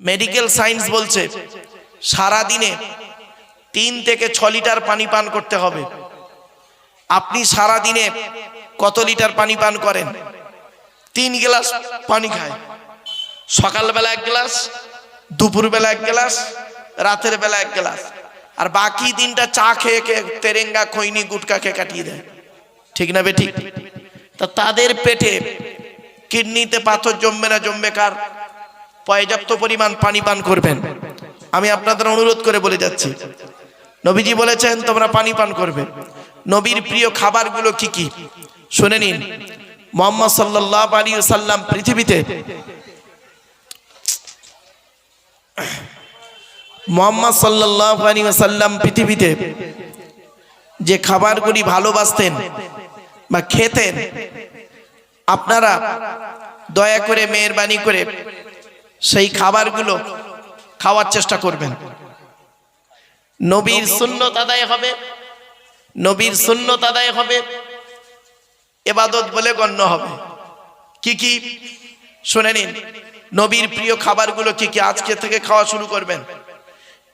Medical science বলছে সারা দিনে তিন থেকে ছ লিটার পানি পান করতে হবে। আপনি সারা দিনে কত লিটার পানি পান করেন? তিন গ্লাস পানি খায়। সকালবেলা এক গ্লাস দুপুরবেলা এক গ্লাস রাতের বেলা এক গ্লাস। আর বাকি দিনটা চা খেয়ে খেয়ে তেরেঙ্গা খৈনি গুটকা খেয়ে কাটিয়ে দেয়। ঠিক না বে ঠিক? তা তাদের পেটে কিডনিতে পাথর জমবে না জমবে কার? পর্যাপ্ত পরিমাণ পানি পান করবেন। আমি আপনাদের অনুরোধ করে বলে যাচ্ছি। নবীজি বলেছেন, তোমরা পানি পান করবে। নবীর প্রিয় খাবারগুলো কি কি? শুনে নিন। মোহাম্মদ সাল্লাহ আলী সাল্লাম পৃথিবীতে মোহাম্মদ সাল্লাহ আলী সাল্লাম পৃথিবীতে যে খাবারগুলি ভালোবাসতেন বা খেতেন, আপনারা দয়া করে মেহরবানি করে সেই খাবারগুলো খাওয়ার চেষ্টা করবেন। নবীর সুন্নত আদায় হবে, নবীর সুন্নত আদায় হবে, এবাদত বলে গণ্য হবে। কি কি? শুনে নিন, নবীর প্রিয় খাবারগুলো কি কি আজকে থেকে খাওয়া শুরু করবেন?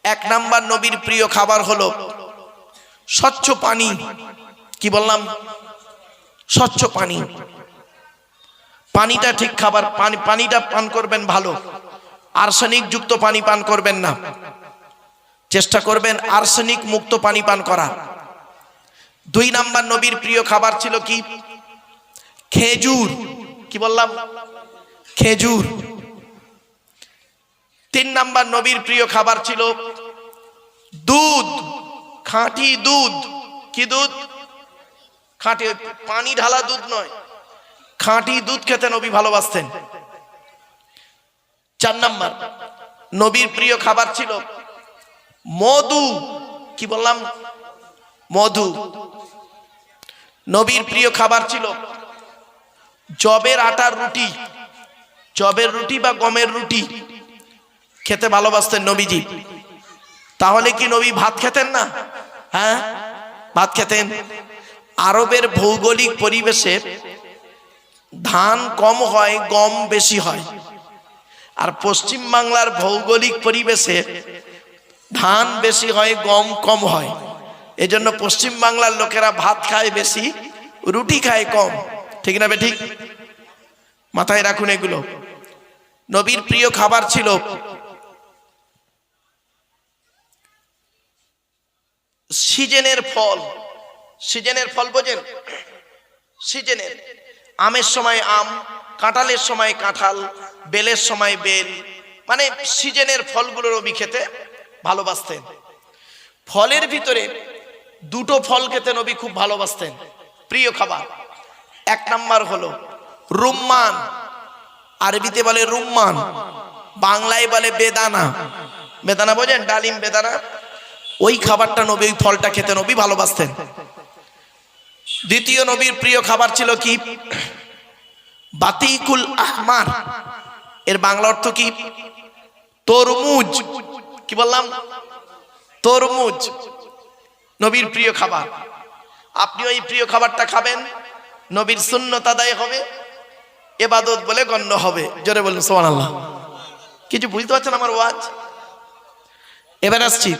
এক নাম্বার নবীর প্রিয় খাবার হলো স্বচ্ছ পানি। কি বললাম? স্বচ্ছ পানি। পানিটা ঠিক খাবার, পানি পানিটা পান করবেন ভালো। আর্সেনিক যুক্ত পানি পান করবেন না। চেষ্টা করবেন আর্সেনিক মুক্ত পানি পান করা। দুই নাম্বার নবীর প্রিয় খাবার ছিল কি? খেজুর। কি বললাম? খেজুর। তিন নাম্বার নবীর প্রিয় খাবার ছিল দুধ। খাঁটি দুধ। কি দুধ? খাঁটি পানি ঢালা দুধ নয়। খাঁটি দুধ খেতে নবী ভালোবাসতেন। চার নাম্বার, নবীর প্রিয় খাবার ছিল মধু। কি বললাম? মধু। নবীর প্রিয় খাবার ছিল জবের আটার রুটি। জবের রুটি বা গমের রুটি খেতে ভালোবাসতেন নবীজি। তাহলে কি নবী ভাত খেতেন না? হ্যাঁ? ভাত খেতেন। আরবের ভৌগোলিক পরিবেশে ধান কম হয়, গম বেশি হয়। আর পশ্চিম বাংলার ভৌগোলিক পরিবেশে ধান বেশি হয়, গম কম হয়। এজন্য পশ্চিম বাংলার লোকেরা ভাত খায় বেশি, রুটি খায় কম। ঠিক না বে ঠিক? মাথায় রাখুন এগুলো। নবীর প্রিয় খাবার ছিল সিজনের ফল। সিজনের ফল বোঝেন? সিজনের। আমের সময় আম, কাঁঠালের সময় কাঁঠাল, বেলের সময় বেল মানে সিজনের ফলগুলো রবি খেতে ভালোবাসতেন। ফলের ভিতরে দুটো ফল খেতে নবী খুব ভালোবাসতেন। প্রিয় খাবার, এক নাম্বার হলো রুম্মান। আরবিতে বলে রুম্মান, বাংলায় বলে বেদানা। বেদানা বোঝেন? ডালিম বেদানা। ওই খাবারটা নবী, ওই ফলটা খেতে নবী ভালোবাসতেন। দ্বিতীয় নবীর প্রিয় খাবার ছিল কি? বাতিকুল আহমার। এর বাংলা অর্থ কি? তরমুজ। কি বললাম? তরমুজ। নবীর প্রিয় খাবার। আপনি ওই প্রিয় খাবারটা খাবেন। নবীর শূন্যতা দায় হবে। এবাদত বলে গণ্য হবে। জোরে বলুন সোমান আল্লাহ কিছু বুঝতে পারছেন আমার ওয়াজ? এবার আসছি।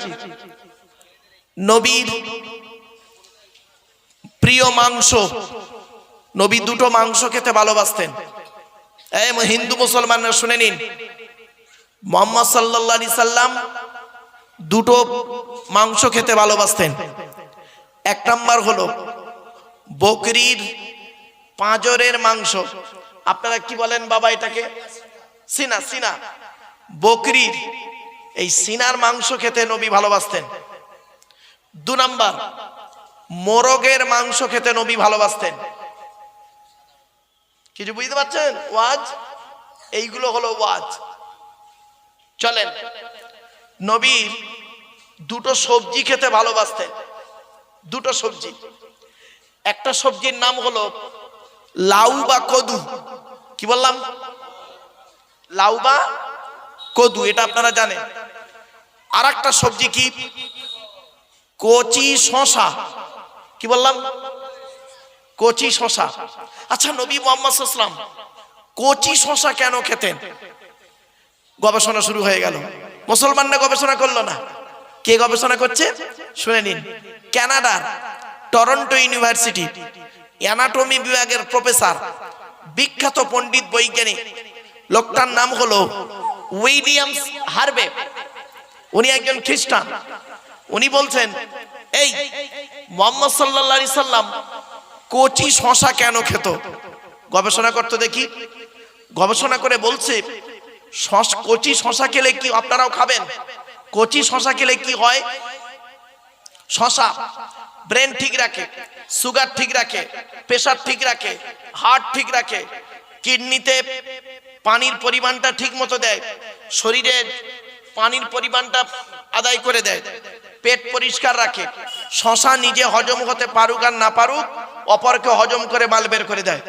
নবীর প্রিয় মাংস। নবী দুটো মাংস খেতে ভালোবাসতেন। হিন্দু মুসলমানরা শুনে নিন। মোহাম্মদ সাল্লাহ সাল্লাম দুটো মাংস খেতে ভালোবাসতেন। এক নাম্বার হলো বকরির পাঁজরের মাংস। আপনারা কি বলেন বাবা এটাকে? সিনা সিনা। বকরির এই সিনার মাংস খেতে নবী ভালোবাসতেন। দু নাম্বার মোরগের মাংস খেতে নবী ভালোবাসতেন। কিছু বুঝতে পারছেন? ওয়াজ? এইগুলো হলো ওয়াজ। চলেন। নবীর দুটো সবজি খেতে ভালোবাসতেন। দুটো সবজি। একটা সবজির নাম হলো লাউ বা কদু। কি বললাম? লাউ বা কদু, এটা আপনারা জানেন। আর একটা সবজি কি? কচি শশা কি বললাম? কচি শশা। আচ্ছা নবী মোহাম্মদ কচি শশা কেন খেতেন? গবেষণা শুরু হয়ে গেল। মুসলমানরা গবেষণা করল না। কে গবেষণা করছে? শুনে নিন। কানাডার টরন্টো ইউনিভার্সিটি, অ্যানাটমি বিভাগের প্রফেসর, বিখ্যাত পণ্ডিত বৈজ্ঞানিক। লোকটার নাম হলো উইলিয়ামস হারবে। উনি একজন খ্রিস্টান। উনি বলছেন এই, মোহাম্মদ সাল্লা সাল্লাম কচি শশা কেন খেত? গবেষণা করতে দেখি। গবেষণা করে বলছে কচি শশা খেলে কি আপনারাও খাবেন? কচি শশা খেলে কি হয়? শশা ব্রেন ঠিক রাখে, সুগার ঠিক রাখে, প্রেশার ঠিক রাখে, হার্ট ঠিক রাখে, কিডনিতে পানির পরিমাণটা ঠিক মতো দেয় শরীরে পানির পরিমাণটা আদায় করে দেয়। পেট পরিষ্কার রাখে। শশা নিজে হজম হতে পারুক আর না পারুক, অপরকে হজম করে মাল বের করে দেয়।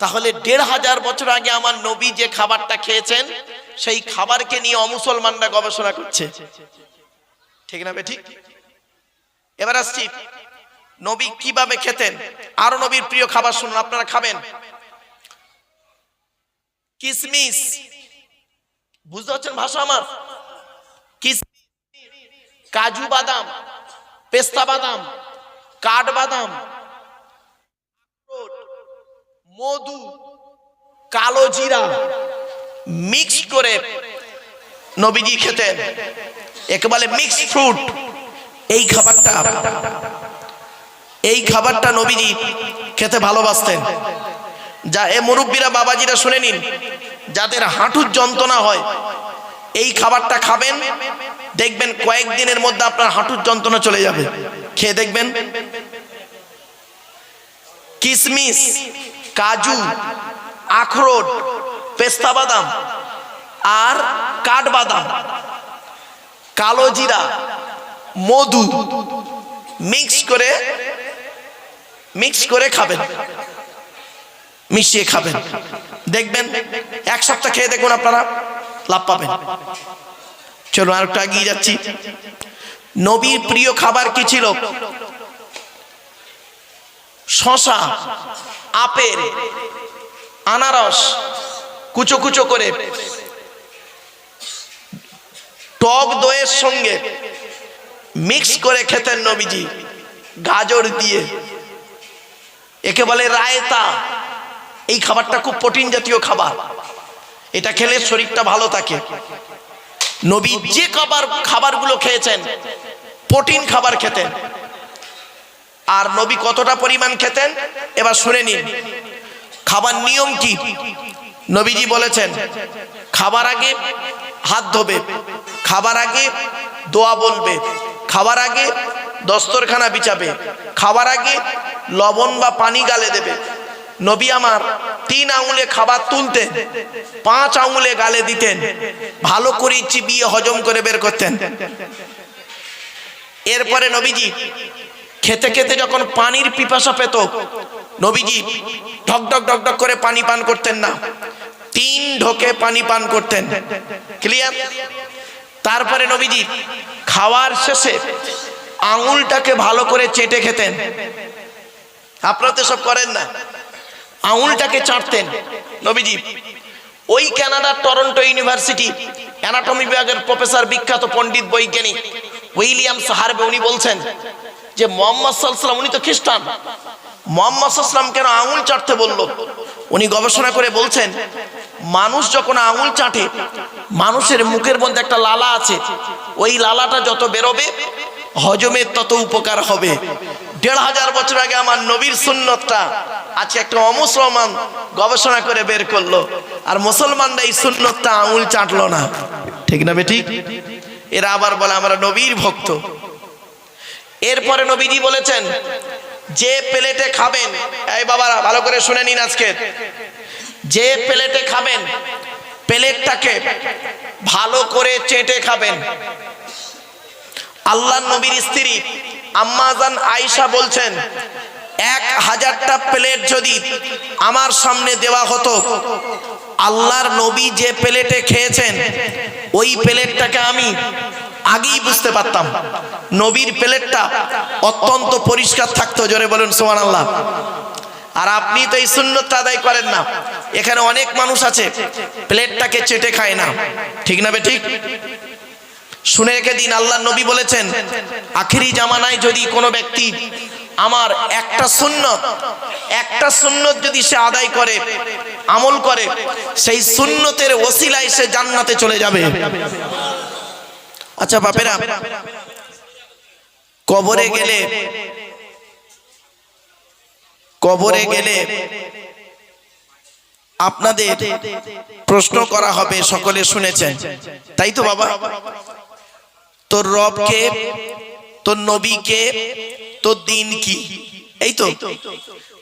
তাহলে দেড় হাজার বছর আগে আমার নবী যে খাবারটা খেয়েছেন, সেই খাবারকে নিয়ে অমুসলমানরা গবেষণা করছে। ঠিক না ঠিক? এবার আসছি, নবী কীভাবে খেতেন? আরও নবীর প্রিয় খাবার শুনুন, আপনারা খাবেন। কিসমিস। বুঝতে পারছেন ভাষা আমার? কাজু বাদাম, পেস্তা বাদাম, কাঠ বাদাম মধু, কালো জিরা মিক্স করে নবীজি খেতেন। একে বলে মিক্স ফ্রুট। এই খাবারটা এই খাবারটা নবীজি খেতে ভালোবাসতেন। যা এ মুরব্বীরা, বাবাজিরা শুনে নিন, যাদের হাঁটুর যন্ত্রণা হয় এই খাবারটা খাবেন, দেখবেন কয়েকদিনের মধ্যে আপনার হাঁটুর যন্ত্রণা চলে যাবে। খেয়ে দেখবেন। কিসমিস, কাজু, আখরোট, পেস্তা বাদাম আর কাঠবাদাম, কালো জিরা, মধু মিক্স করে মিক্স করে খাবেন। মিশিয়ে খাবেন। দেখবেন, এক সপ্তাহ খেয়ে দেখুন আপনারা। লাভ পাবেন। চলো আর একটু এগিয়ে যাচ্ছি। নবীর প্রিয় খাবার কি ছিল? শশা, আপেল, আনারস, কুচো কুচো করে। টক দইয়ের সঙ্গে মিক্স করে খেতেন নবীজি। গাজর দিয়ে। একে বলে রায়তা। এই খাবারটা খুব প্রোটিন জাতীয় খাবার। এটা খেলে শরীরটা ভালো থাকে। নবী যে খাবার খাবারগুলো খেয়েছেন, প্রোটিন খাবার খেতেন। আর নবী কতটা পরিমাণ খেতেন? এবার শুনে নিন। খাবার নিয়ম কি? নবীজি বলেছেন, খাবার আগে হাত ধোবে, খাবার আগে দোয়া বলবে, খাবার আগে দস্তরখানা বিছাবে, খাবার আগে লবণ বা পানি গালে দেবে নবী আমার তিন আঙুলে খাবার তুলতেন, পাঁচ আঙুলে গালে দিতেন, ভালো করে চিবিয়ে হজম করে বের করতেন। এরপরে নবীজি খেতে খেতে যখন পানির পিপাসা পেত, নবীজি ঢক ঢক ঢক ঢক করে পানি পান করতেন না। তিন ঢোকে পানি পান করতেন। ক্লিয়ার তারপরে নবীজি খাওয়ার শেষে আঙুলটাকে ভালো করে চেটে খেতেন। আপনারা তো সব করেন না। আঙুলটাকে চাটতেন। নবীজি, ওই কানাডার টরন্টো ইউনিভার্সিটি অ্যানাটমি বিভাগের প্রফেসর বিখ্যাত পণ্ডিত বৈজ্ঞানিক উইলিয়ামস হারবে উনি বলছেন যে মোহাম্মদ সাল্লাম উনি তো খ্রিস্টান। মোহাম্মদ সাল্লাম কেন আঙুল চাটতে বলল? উনি গবেষণা করে বলছেন, মানুষ যখন আঙুল চাটে, মানুষের মুখের মধ্যে একটা লালা আছে। ওই লালাটা যত বেরোবে হজমের তত উপকার হবে। দেড় হাজার বছর আগে আমার নবীর সুন্নতটা আজকে একটা অমুসলমান গবেষণা করে বের করল। আর মুসলমানরা এই সুন্নতটা আঙুল চাটলো না। ঠিক না বেটি এরা আবার বলে, আমরা নবীর ভক্ত। এরপরে নবীজি বলেছেন, যে প্লেটে খাবেন এই বাবারা, ভালো করে শুনে নিন আজকে। যে প্লেটে খাবেন, প্লেটটাকে ভালো করে চেটে খাবেন। আল্লাহ নবীর স্ত্রী আম্মাজান আয়েশা বলছেন, এক হাজারটা প্লেট যদি আমার সামনে দেওয়া হতো, আল্লাহর নবী যে প্লেটে খেয়েছেন, ওই প্লেটটাকে আমি আগেই বুঝতে পারতাম। নবীর প্লেটটা অত্যন্ত পরিষ্কার থাকতো, জোরে বলুন সোমান আল্লাহ আর আপনি তো এই সুন্নতটা আদায় করেন না, এখানে অনেক মানুষ আছে, প্লেটটাকে চেটে খায় না। ঠিক না বে ঠিক? শুনে রেখে দিন আল্লাহ নবী বলেছেন, আখিরি জামানায় যদি কোনো ব্যক্তি আমার একটা সুন্নত একটা সুন্নত যদি সে আদায় করে, আমল করে, সেই সুন্নতের ওসিলায় সে জান্নাতে চলে যাবে। আচ্ছা বাপেরা, কবরে গেলে কবরে গেলে আপনাদের প্রশ্ন করা হবে, সকলে শুনেছেন। তাই তো, বাবা? তোর রবকে, তোর নবীকে, তোর দিন কি এই তো।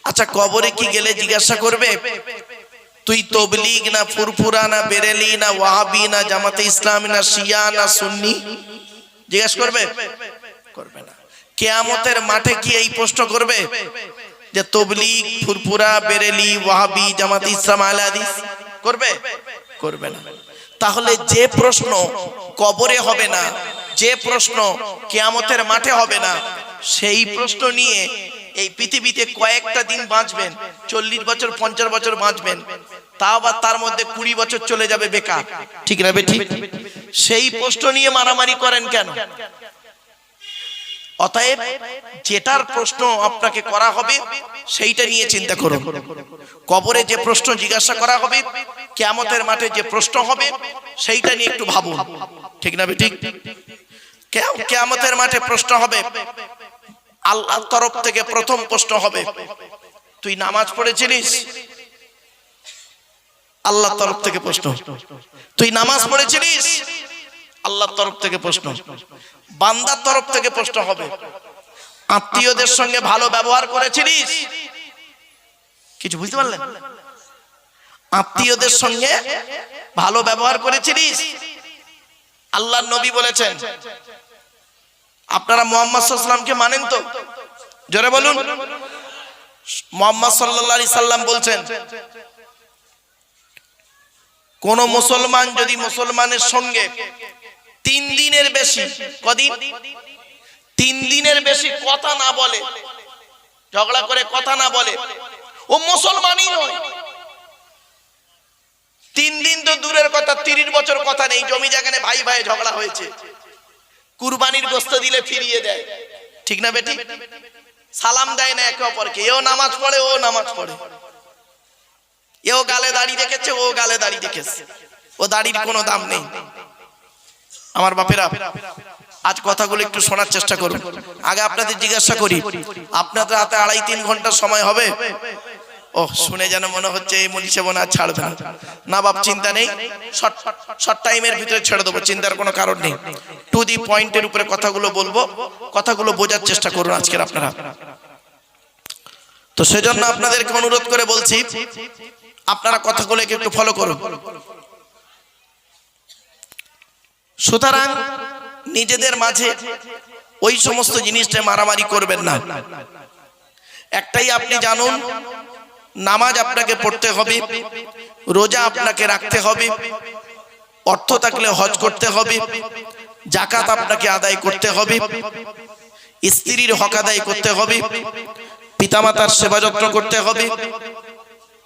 আচ্ছা কবরে কি গেলে জিজ্ঞাসা করবে? তুই তবলিগ না ফুরফুরা না বেরেলি না ওয়াহাবি না জামাতে ইসলামী না শিয়া না সুন্নি? জিজ্ঞাসা করবে? করবে না। কেয়ামতের মাঠে কি এই প্রশ্ন করবে? যে তবলিগ, ফুরফুরা, বেরেলি, ওয়াহাবি, জামাতে ইসলাম, আহলে হাদিস? করবে? করবে না। তাহলে যে প্রশ্ন কবরে হবে না যে প্রশ্ন কেয়ামতের মাঠে হবে না, সেই প্রশ্ন নিয়ে এই পৃথিবীতে কয়েকটা দিন বাঁচবেন, চল্লিশ বছর, পঞ্চাশ বছর বাঁচবেন, তাও আবার তার মধ্যে কুড়ি বছর চলে যাবে বেকার। ঠিক না বে ঠিক? সেই প্রশ্ন নিয়ে মারামারি করেন কেন? অতএব যেটার প্রশ্ন আপনাকে করা হবে, সেইটা নিয়ে চিন্তা করুন। কবরে যে প্রশ্ন জিজ্ঞাসা করা হবে, কেয়ামতের মাঠে যে প্রশ্ন হবে, সেইটা নিয়ে একটু ভাবুন। ঠিক না ঠিক? কেউ কেয়ামতের মাঠে প্রশ্ন হবে, আল্লাহর তরফ থেকে প্রথম প্রশ্ন হবে, তুই নামাজ পড়েছিলিস? আল্লাহর তরফ থেকে প্রশ্ন, তুই নামাজ পড়েছিলিস? আল্লাহর তরফ থেকে প্রশ্ন, বান্দার তরফ থেকে প্রশ্ন হবে, আত্মীয়দের সঙ্গে ভালো ব্যবহার করেছিলিস? কিছু বুঝতে পারলেন? আত্মীয়দের সঙ্গে ভালো ব্যবহার করেছিলিস? আল্লাহর নবী বলেছেন আপনারা মোহাম্মদ সাল্লামকে মানেন তো? জোরে বলুন। মোহাম্মদ সাল্লাল্লাহু সাল্লাম বলছেন, কোন মুসলমান যদি মুসলমানের সঙ্গে তিন দিনের বেশি, কদিন? তিন দিনের বেশি কথা না বলে, ঝগড়া করে কথা না বলে, ও মুসলমানই নয়। তিন দিন তো দূরের কথা, তিরিশ বছর কথা নেই, জমি জায়গানে ভাই ভাই ঝগড়া হয়েছে। কুরবানির গোস্ত দিলে ফিরিয়ে দেয়। ঠিক না বেটি? সালাম দেয় না একে অপরকে। এও নামাজ পড়ে, ও নামাজ পড়ে। এও গালে দাড়ি রেখেছে, ও গালে দাড়ি রেখেছে। ও দাড়ির কোনো দাম নেই। আমার বাপেরা, আজ কথাগুলো একটু শোনার চেষ্টা করুন। আগে আপনাদের জিজ্ঞাসা করি, আপনাদের হাতে আড়াই তিন ঘণ্টা সময় হবে? ও শুনে যেন মনে হচ্ছে এই মনীষে বোন আর ছাড়বে না। না বাপ, চিন্তা নেই। শর্ট শর্ট টাইমের ভিতরে ছেড়ে দেবো, চিন্তার কোনো কারণ নেই। টু দি পয়েন্টের উপরে কথাগুলো বলব, কথাগুলো বোঝার চেষ্টা করুন আজকের আপনারা। তো সেজন্য আপনাদেরকে অনুরোধ করে বলছি, আপনারা কথাগুলোকে একটু ফলো করুন। সুতরাং নিজেদের মাঝে ওই সমস্ত জিনিসটা মারামারি করবেন না। একটাই আপনি জানুন নামাজ আপনাকে পড়তে হবে, রোজা আপনাকে রাখতে হবে, অর্থ থাকলে হজ করতে হবে জাকাত আপনাকে আদায় করতে হবে, স্ত্রীর হক আদায় করতে হবে, পিতামাতার সেবা যত্ন করতে হবে,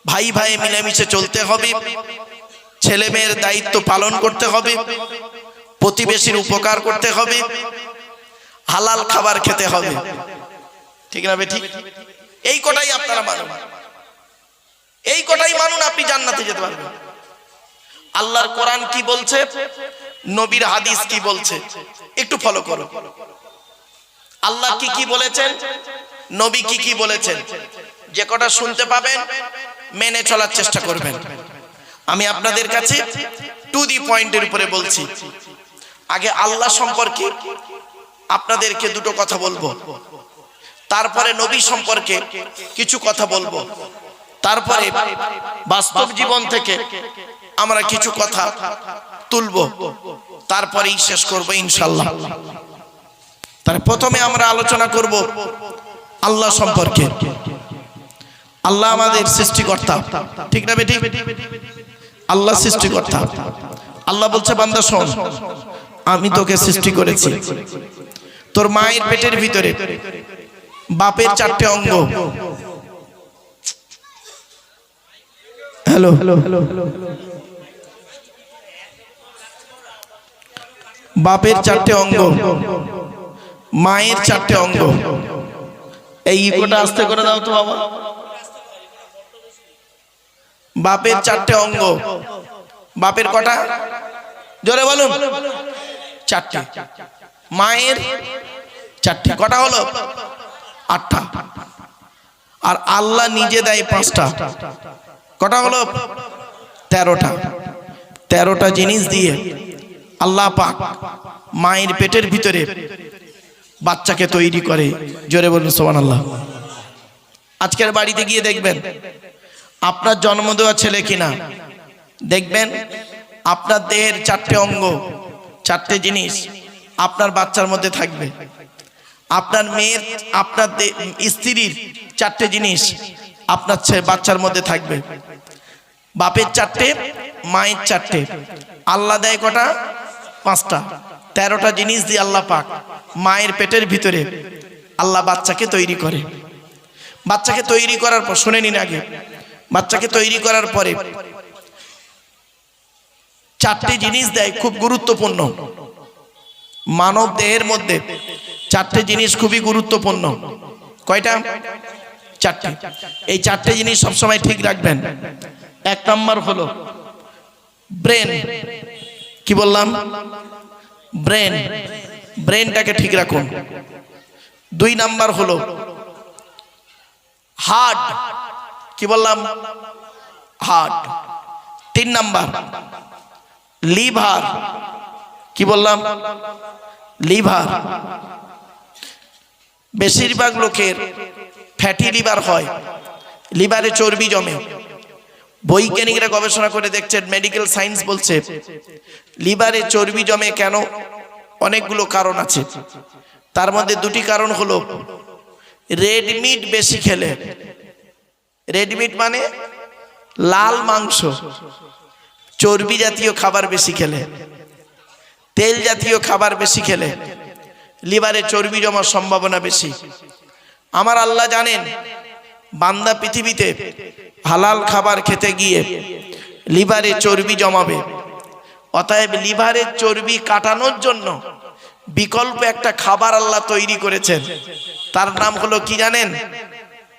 ভাই ভাই মিলেমিশে চলতে হবে, ছেলে মেয়ের দায়িত্ব পালন করতে হবে, প্রতিবেশীর উপকার করতে হবে, হালাল খাবার খেতে হবে। ঠিক না ঠিক? এই কটাই আপনারা মানুন এই কটাই মানুন, আপনি জান্নাতে যেতে পারবেন। আল্লাহর কোরআন কি বলছে? নবীর হাদিস কি বলছে? একটু ফলো করো। আল্লাহ কি কি বলেছেন? নবী কি কি বলেছেন? যে কটা শুনতে পাবেন, মেনে চলার চেষ্টা করবেন। আমি আপনাদের কাছে টু দি পয়েন্টের উপরে বলছি। আগে আল্লাহ সম্পর্কে আপনাদেরকে দুটো কথা বলব। তারপরে নবী সম্পর্কে কিছু কথা বলব। তারপরে বাস্তব জীবন থেকে আমরা কিছু কথা তুলবো, তারপরেই শেষ করব ইনশাল্লাহ তার প্রথমে আমরা আলোচনা করব আল্লাহ সম্পর্কে। আল্লাহ আমাদের সৃষ্টিকর্তা। ঠিক না বেটি আল্লাহ সৃষ্টিকর্তা। আল্লাহ বলছে, বান্দা শোন, আমি তোকে সৃষ্টি করেছি। তোর মায়ের পেটের ভিতরে বাপের চারটে অঙ্গ। হ্যালো। বাপের চারটে অঙ্গ। মায়ের চারটে অঙ্গ। এই ইকোটা আস্তে করে দাও তো বাবা। বাপের চারটে অঙ্গ। বাপের কটা? জোরে বলুন। চারটে। মায়ের চারটে। কটা হলো? আটটা। আর আল্লাহ নিজে দেয় পাঁচটা। কটা হলো? তেরোটা। তেরোটা জিনিস দিয়ে আল্লাহ পাক মায়ের পেটের ভিতরে বাচ্চাকে তৈরি করে। জোরে বলুন সোমান আল্লাহ আজকের বাড়িতে গিয়ে দেখবেন, আপনার জন্ম দেওয়া ছেলে কিনা? দেখবেন, আপনার দেহের চারটে অঙ্গ, চারটে জিনিস আপনার বাচ্চার মধ্যে থাকবে। আপনার মেয়ের, আপনার স্ত্রীর চারটে জিনিস আপনার বাচ্চার মধ্যে থাকবে। বাপের চারটে, মায়ের চারটে। আল্লাহ দেয় কটা? পাঁচটা। তেরোটা জিনিস দিয়ে আল্লাহ পাক মায়ের পেটের ভিতরে আল্লাহ বাচ্চাকে তৈরি করে। বাচ্চাকে তৈরি করার পর, শুনে নিন আগে। বাচ্চাকে তৈরি করার পরে চারটে জিনিস দেয়, খুব গুরুত্বপূর্ণ। মানব দেহের মধ্যে চারটে জিনিস খুবই গুরুত্বপূর্ণ। কয়টা? চারটে। এই চারটে জিনিস সবসময় ঠিক রাখবেন। এক নম্বর হলো ব্রেন। কি বললাম? ব্রেন। ব্রেনটাকে ঠিক রাখুন। দুই নাম্বার হলো হার্ট। কি বললাম? হার্ট। তিন নাম্বার লিভার। কি বললাম? লিভার। বেশিরভাগ লোকের ফ্যাটি লিভার হয়। লিভারে চর্বি জমে। বৈজ্ঞানিকরা গবেষণা করে দেখছেন মেডিকেল সায়েন্স বলছে, লিভারে চর্বি জমে কেন? অনেকগুলো কারণ আছে। তার মধ্যে দুটি কারণ হলো রেড মিট বেশি খেলে। রেড মিট মানে লাল মাংস, চর্বি জাতীয় খাবার বেশি খেলে। তেল জাতীয় খাবার বেশি খেলে। লিভারে চর্বি জমার সম্ভাবনা বেশি। আমার আল্লাহ জানেন বান্দা পৃথিবীতে হালাল খাবার খেতে গিয়ে লিভারে চর্বি জমাবে। অতএব লিভারের চর্বি কাটানোর জন্য বিকল্প একটা খাবার আল্লাহ তৈরি করেছেন। তার নাম হলো কি জানেন?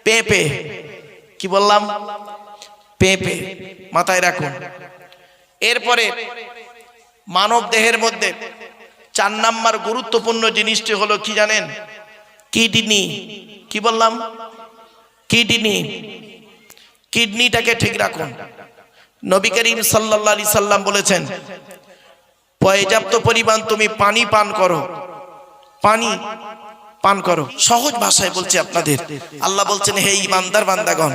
পেঁপে। কি বললাম? পেঁপে। মাথায় রাখুন। এরপরে মানব দেহের মধ্যে চার নাম্বার গুরুত্বপূর্ণ জিনিসটি হলো কি জানেন? কিডনি। কি বললাম? কিডনি। কিডনিটাকে ঠিক রাখুন। নবী করিম আলাইহি সাল্লাম বলেছেন, পর্যাপ্ত পরিমাণ তুমি পানি পান করো। পানি পান করো। সহজ ভাষায় বলছি আপনাদের। আল্লাহ বলছেন, হে ইমানদার বান্দাগণ,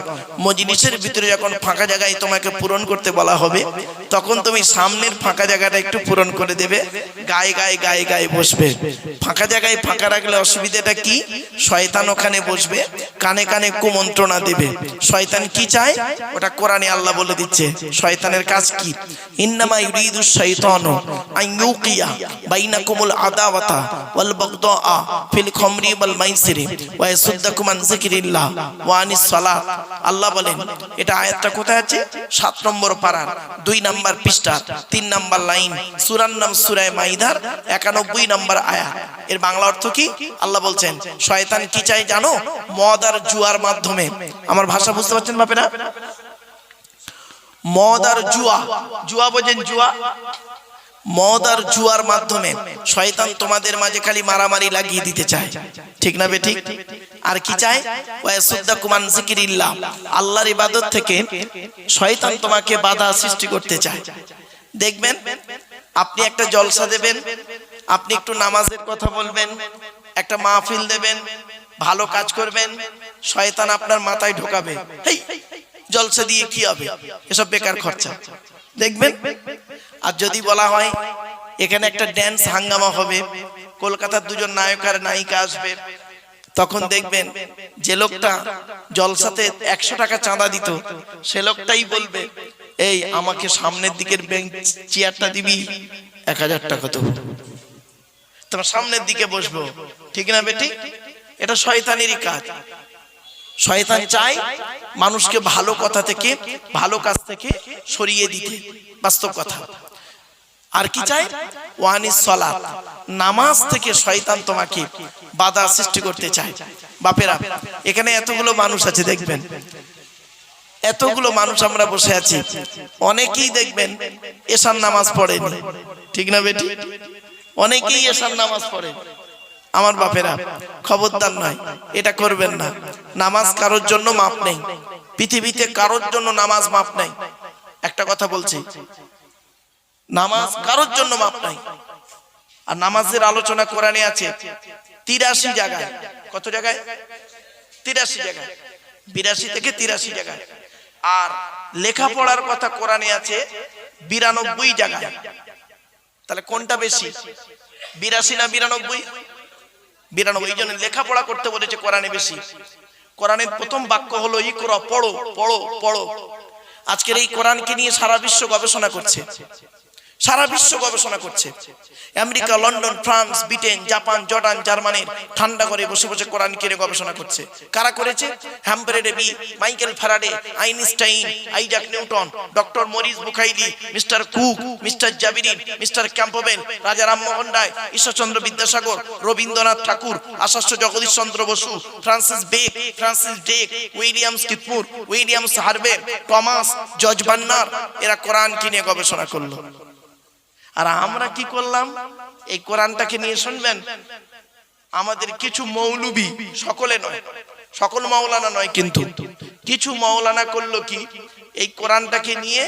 মজলিসের ভিতরে যখন ফাঁকা জায়গায় তোমাকে পূরণ করতে বলা হবে, তখন তুমি সামনের ফাঁকা জায়গাটা একটু পূরণ করে দেবে। গায়ে গায়ে গায়ে গায়ে বসবে। ফাঁকা জায়গায় ফাঁকা রাখলে অসুবিধাটা কি? শয়তান ওখানে বসবে, কানে কানে কুমন্ত্রণা দেবে। শয়তান কি চায়? ওটা কোরআনে আল্লাহ বলে দিচ্ছে। শয়তানের কাজ কি? ইন্নামা ইউরিদু শাইতানু আন ইউকিয়া বাইনাকুমুল আদাওয়াতা ওয়াল বাগদাআ ফিল খামরি ওয়াল মাইসিরি ওয়া ইয়াসুদ্দাকুম আন যিকরিল্লাহ, ওয়া আনিস সালাত। আল্লাহ বলেন, এটা আয়াতটা কোথায় আছে? 7 নম্বর পারার 2 নাম্বার পৃষ্ঠা 3 নাম্বার লাইন, সূরার নাম সূরা মাইদার 91 নম্বর আয়াত এর বাংলা অর্থ কি? আল্লাহ বলছেন, শয়তান কি চাই জানো? মদ আর জুয়ার মাধ্যমে। আমার ভাষা বুঝতে পারছেন বাপেরা? মদ আর জুয়া। জুয়া বোঝেন জুয়া? মদ আর জুয়ার মাধ্যমে শয়তান তোমাদের মাঝে খালি মারামারি লাগিয়ে দিতে চায়। ঠিক না বেঠিক আর কি চায়? কুমান জিকিরিল্লাহ আল্লাহর ইবাদত থেকে শয়তান তোমাকে বাধা সৃষ্টি করতে চায়। দেখবেন, আপনি একটা জলসা দেবেন, আপনি একটু নামাজের কথা বলবেন, একটা মাহফিল দেবেন, ভালো কাজ করবেন, শয়তান আপনার মাথায় ঢোকাবে। জলসা দিয়ে কি হবে? এসব বেকার খরচা। দেখবেন? আর যদি বলা হয়, এখানে একটা ড্যান্স হাঙ্গামা হবে, কলকাতার দুজন নায়ক আর নায়িকা আসবে, তখন দেখবেন যে লোকটা জলসাতে একশো টাকা চাঁদা দিত, সে লোকটাই বলবে, এই, আমাকে সামনের দিকের চেয়ারটা দিবি, এক হাজার টাকা তো তোমার সামনের দিকে বসবো। ঠিক না বেটি? এটা শয়তানেরই কাজ। শয়তান চায় মানুষকে ভালো কথা থেকে ভালো কাজ থেকে সরিয়ে দিতে। বাস্তব কথা। আর কি চাই ওয়ানিস সলাত। নামাজ থেকে শয়তান তোমাকে বাধা সৃষ্টি করতে চায়। বাপেরা এখানে এতগুলো মানুষ আছে দেখবেন। এতগুলো মানুষ আমরা বসে আছি। অনেকেই দেখবেন এসার নামাজ পড়েনি। ঠিক না বেটি? অনেকেই এসার নামাজ পড়ে। আমার বাপেরা, খবরদার নয়, এটা করবেন না। নামাজ কারোর জন্য মাপ নেই। পৃথিবীতে কারোর জন্য নামাজ মাপ নেই। একটা কথা বলছি, নামাজ কারোর জন্য মাপ নাই। আর নামাজের আলোচনা কোরআনে আছে, তিরাশি জায়গায়। কত জায়গায়? তিরাশি জায়গায়। বিরাশি থেকে তিরাশি জায়গায়। আর লেখাপড়ার কথা কোরআনে আছে, বিরানব্বই জায়গায়। তাহলে কোনটা বেশি? বিরাশি না বিরানব্বই? বিরানব্বই জনের লেখাপড়া করতে বলেছে কোরআনে বেশি। কোরআনের প্রথম বাক্য হলো ই করো পড়ো পড়ো পড়ো। আজকের এই কোরআনকে নিয়ে সারা বিশ্ব গবেষণা করছে। সারা বিশ্ব গবেষণা করছে। America, London, France, Britain, Japan, Jordan জার্মানির ঠান্ডা করে বসে বসে কোরআন কিনে গবেষণা করছে। কারা করেছে? হ্যাম্পারে Michael Faraday, Einstein, Isaac Newton, doctor Maurice Bucaille, mister Cook, mister জাবিরিন, mister Campbell, Raja Rammohan Roy, Ishwarchandra Vidyasagar, Rabindranath Tagore আশাস্য Jagadish Chandra Bose, Francis Bacon, Francis Drake Williams কিতপুর Williams Harvey Thomas George বান্নার এরা কোরআন কিনে গবেষণা করল। আর আমরা কি করলাম? এই কোরআনটাকে নিয়ে শুনবেন? আমাদের কিছু মৌলবি সকলে নয়। সকল মাওলানা নয় কিন্তু। কিছু মাওলানা করল কি? এই কোরআনটাকে নিয়ে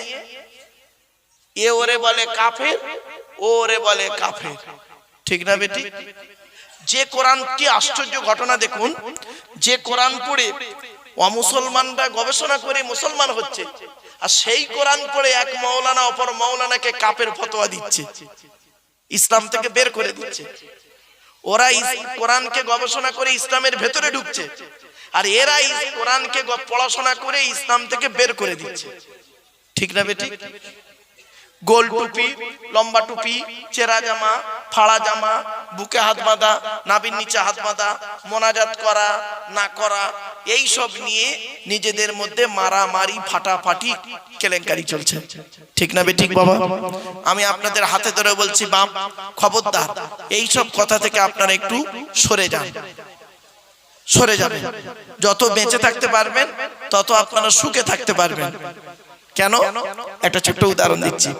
এ ওরে বলে কাফের, ও ওরে বলে কাফের। ঠিক না বেটি? যে কোরআন কি আশ্চর্য ঘটনা দেখুন, যে কোরআন পড়ে অমুসলমানরা গবেষণা করে মুসলমান হচ্ছে। আর সেই কোরআন পড়ে এক মৌলানা অপর মৌলানাকে কাপের ফতোয়া দিচ্ছে। ইসলাম থেকে বের করে দিচ্ছে। ওরা কোরআনকে গবেষণা করে ইসলামের ভেতরে ঢুকছে। আর এরা কোরআনকে পড়াশোনা করে ইসলাম থেকে বের করে দিচ্ছে। ঠিক না বেটি গোল টুপি, লম্বা টুপি, চেরা জামা, ফাড়া জামা, বুকে হাত বাঁধা নাবির নিচে হাত বাঁধা, মোনাজাত করা, না করা, এই সব নিয়ে নিজেদের মধ্যে মারামারি, ফাটাফাটি, কেলেঙ্কারি চলছে। ঠিক না ঠিক বাবা? আমি আপনাদের হাতে ধরে বলছি, বাপ, খবরদার, এই সব কথা থেকে আপনারা একটু সরে যান। সরে যাবেন। যত বেঁচে থাকতে পারবেন, তত আপনারা সুখে থাকতে পারবেন। কেন? একটা ছোট্ট উদাহরণ দিচ্ছি।